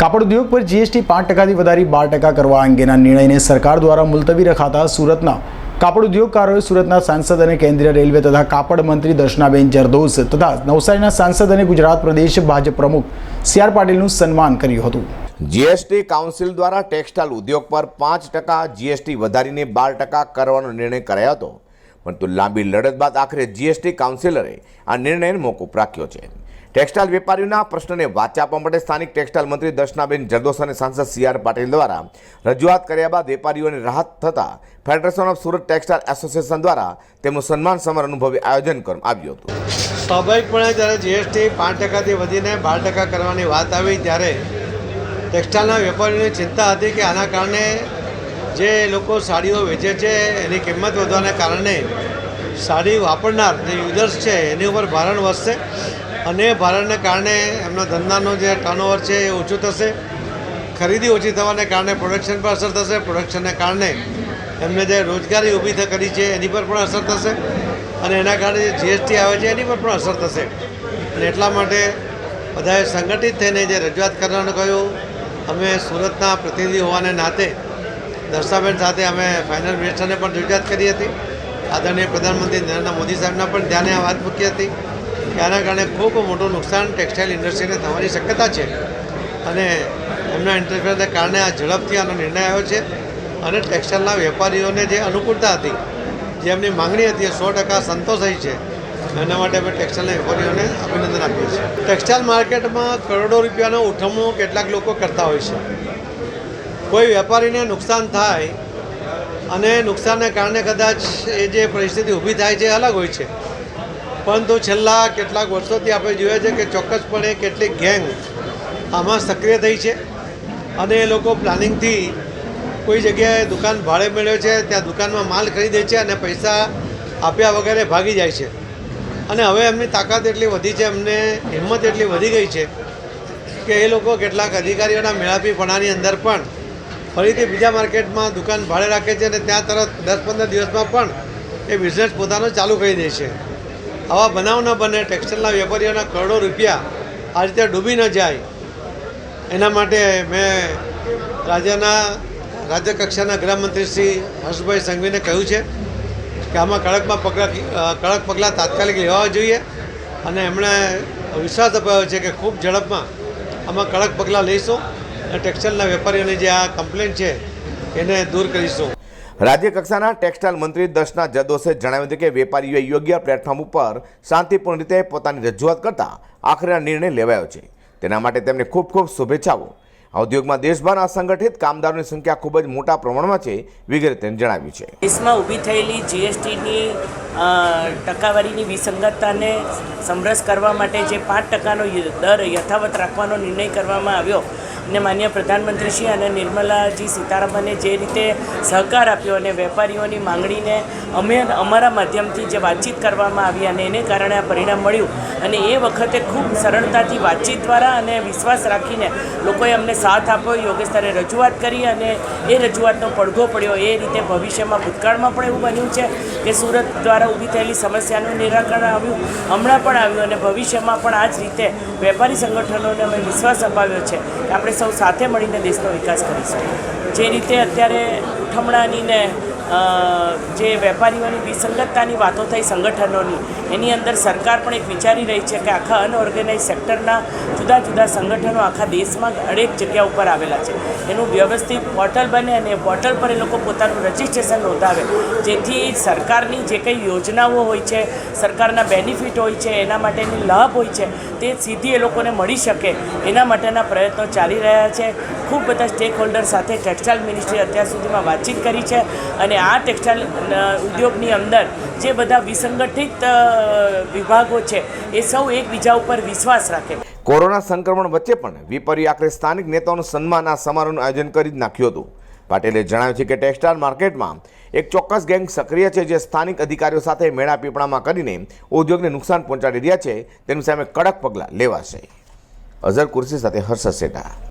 કાપડ ઉદ્યોગ પર જીએસટી પાંચ ટકાથી વધારી બાર ટકા કરવા અંગેના નિર્ણયને સરકાર દ્વારા મુલતવી રખાતા સુરતના કાપડ ઉદ્યોગકારોએ સુરતના સાંસદ અને કેન્દ્રીય રેલવે તથા કાપડ મંત્રી દર્શનાબેન જરદોસ તથા નવસારીના સાંસદ અને ગુજરાત પ્રદેશ ભાજપ પ્રમુખ સી આર પાટીલનું સન્માન કર્યું હતું. જીએસટી કાઉન્સિલ દ્વારા ટેક્સટાઇલ ઉદ્યોગ પર પાંચ ટકા જીએસટી વધારીને બાર ટકા કરવાનો નિર્ણય કરાયો હતો. પરંતુ લાંબી લડત બાદ આખરે જીએસટી કાઉન્સિલરે આ નિર્ણયને મોકૂફ રાખ્યો છે. ટેક્સટાઇલ વેપારીઓના પ્રશ્નને વાચા આપવા માટે સ્થાનિક ટેક્સટાઇલ મંત્રી દર્શનાબેન જરદોસ અને સાંસદ સી આર પાટીલ દ્વારા રજૂઆત કર્યા બાદ વેપારીઓને રાહત થતાં federation of Surat textile association દ્વારા તેમનું સન્માન સમર અનુભવે આયોજન કરવામાં આવ્યું હતું. સ્વાભાવિકપણે જ્યારે જીએસટી પાંચ ટકાથી વધીને બાર ટકા કરવાની વાત આવી ત્યારે ટેક્સટાઇલના વેપારીઓની ચિંતા હતી કે આના કારણે જે લોકો સાડીઓ વેચે છે, એની કિંમત વધવાને કારણે સાડી વાપરનાર જે યુઝર્સ છે, એની ઉપર ભારણ વધશે. અને ભારણને કારણે એમના ધંધાનો જે ટર્નઓવર છે એ ઓછું થશે. ખરીદી ઓછી થવાને કારણે પ્રોડક્શન પર અસર થશે. પ્રોડક્શનને કારણે એમને જે રોજગારી ઊભી કરી છે એની પર પણ અસર થશે. અને એના કારણે જે જીએસટી આવે છે એની પર પણ અસર થશે. અને એટલા માટે બધાએ સંગઠિત થઈને જે રજૂઆત કરવાનું કહ્યું, અમે સુરતના પ્રતિનિધિ હોવાને નાતે દર્શાબેન સાથે અમે ફાઇનલ મિનિસ્ટરને પણ રજૂઆત કરી હતી. આદરણીય પ્રધાનમંત્રી નરેન્દ્ર મોદી સાહેબના પણ ધ્યાને આ વાત મૂકી હતી. આના કારણે ખૂબ મોટું નુકસાન ટેક્સટાઇલ ઇન્ડસ્ટ્રીને થવાની શક્યતા છે. અને એમના ઇન્ટરફેરને કારણે આ ઝડપથી આનો નિર્ણય આવ્યો છે. અને ટેક્સટાઇલના વેપારીઓને જે અનુકૂળતા હતી, જે એમની માંગણી હતી, એ સો ટકા સંતોષાઈ છે. એના માટે અમે ટેક્સટાઇલના વેપારીઓને અભિનંદન આપીએ છીએ. ટેક્સટાઇલ માર્કેટમાં કરોડો રૂપિયાનો ઉઠમણો કેટલાક લોકો કરતા હોય છે. કોઈ વેપારીને નુકસાન થાય અને નુકસાનને કારણે કદાચ એ જે પરિસ્થિતિ ઊભી થાય છે અલગ હોય છે. પરંતુ છેલ્લા કેટલાક વર્ષોથી આપણે જોઈએ છે કે ચોક્કસપણે કેટલીક ગેંગ આમાં સક્રિય થઈ છે. અને એ લોકો પ્લાનિંગથી કોઈ જગ્યાએ દુકાન ભાડે મેળવે છે, ત્યાં દુકાનમાં માલ ખરીદે છે અને પૈસા આપ્યા વગેરે ભાગી જાય છે. અને હવે એમની તાકાત એટલી વધી છે, એમને હિંમત એટલી વધી ગઈ છે કે એ લોકો કેટલાક અધિકારીઓના મેળાપીપણાની અંદર પણ ફરીથી બીજા માર્કેટમાં દુકાન ભાડે રાખે છે અને ત્યાં તરત દસ પંદર દિવસમાં પણ એ બિઝનેસ પોતાનો ચાલુ કરી દે છે. આવા બનાવ ન બને ટેક્સટાઇલના વેપારીઓના કરોડો રૂપિયા આ રીતે ડૂબી ન જાય. એના માટે મેં રાજ્યના રાજ્ય કક્ષાના ગૃહમંત્રી શ્રી હર્ષભાઈ સંઘવીને કહ્યું છે કે આમાં કડકમાં પગલાં કડક પગલાં તાત્કાલિક લેવા જોઈએ અને એમણે વિશ્વાસ અપાયો છે કે ખૂબ ઝડપમાં આમાં કડક પગલાં લઈશું અને ટેક્સટાઇલના વેપારીઓની જે આ કમ્પ્લેન છે એને દૂર કરીશું. રાજ્ય કક્ષાના ટેક્સટાઇલ મંત્રી દર્શના જદોસે જણાવ્યું હતું કે વેપારીઓએ યોગ્ય પ્લેટફોર્મ ઉપર શાંતિપૂર્ણ રીતે પોતાની રજૂઆત કરતા આખરે નિર્ણય લેવાયો છે. તેના માટે તેમને ખૂબ ખૂબ શુભેચ્છાઓ. આ ઉદ્યોગમાં દેશભરના અસંગઠિત કામદારોની સંખ્યા ખૂબ જ મોટા પ્રમાણમાં છે વિગેરે તેને જણાવ્યું છે. દેશમાં ઊભી થયેલી જીએસટીની ટકાવારીની વિસંગતતાને સમરસ કરવા માટે જે પાંચ ટકાનો દર યથાવત રાખવાનો નિર્ણય કરવામાં આવ્યો અને માન્ય પ્રધાનમંત્રીશ્રી અને નિર્મલાજી સીતારામને જે રીતે સહકાર આપ્યો અને વેપારીઓની માંગણીને અમે અમારા માધ્યમથી જે વાતચીત કરવામાં આવી અને એને કારણે આ પરિણામ મળ્યું અને એ વખતે ખૂબ સરળતાથી વાતચીત દ્વારા અને વિશ્વાસ રાખીને લોકોએ અમને સાથ આપ્યો, યોગ્ય સ્તરે રજૂઆત કરી અને એ રજૂઆતનો પડઘો પડ્યો. એ રીતે ભવિષ્યમાં ભૂતકાળમાં પણ એવું બન્યું છે કે સુરત દ્વારા ઊભી થયેલી સમસ્યાનું નિરાકરણ આવ્યું, હમણાં પણ આવ્યું અને ભવિષ્યમાં પણ આ જ રીતે વેપારી સંગઠનોને અમે વિશ્વાસ અપાવ્યો છે કે આપણે સૌ સાથે મળીને દેશનો વિકાસ કરીશું. જે રીતે અત્યારે ઉઠમણાની જે વેપારીઓની વિસંગતતાની વાતો થઈ સંગઠનોની, એની અંદર સરકાર પણ એક વિચારી રહી છે કે આખા અનઓર્ગેનાઇઝ સેક્ટરના જુદા જુદા સંગઠનો આખા દેશમાં અનેક જગ્યા ઉપર આવેલા છે. એનું વ્યવસ્થિત પોર્ટલ બને અને પોર્ટલ પર એ લોકો પોતાનું રજિસ્ટ્રેશન નોંધાવે. જેથી સરકારની જે કંઈ યોજનાઓ હોય છે, સરકારના બેનિફિટ હોય છે, એના માટેની લાભ હોય છે, તે સીધી એ લોકોને મળી શકે. એના માટેના પ્રયત્નો ચાલી રહ્યા છે. ખૂબ બધા સ્ટેક હોલ્ડર સાથે ટેક્સટાઇલ મિનિસ્ટ્રી અત્યાર સુધીમાં વાતચીત કરી છે અને આ ટેક્સટાઇલ ઉદ્યોગની અંદર જે બધા વિસંગઠિત વિભાગો છે, એ સૌ એકબીજા ઉપર વિશ્વાસ રાખે. કોરોના સંક્રમણ વચ્ચે પણ વેપારીઓ આખરે સ્થાનિક નેતાઓનું સન્માન આ સમારોહનું આયોજન કરી જ નાખ્યું હતું. પાટીલે જણાવ્યું છે કે ટેક્સટાઇલ માર્કેટમાં એક ચોક્કસ ગેંગ સક્રિય છે જે સ્થાનિક અધિકારીઓ સાથે મેળા પીપળામાં કરીને ઉદ્યોગને નુકસાન પહોંચાડી રહ્યા છે. તેની સામે કડક પગલાં લેવાશે. અઝર કુર્સી સાથે હર્ષ સેઠા.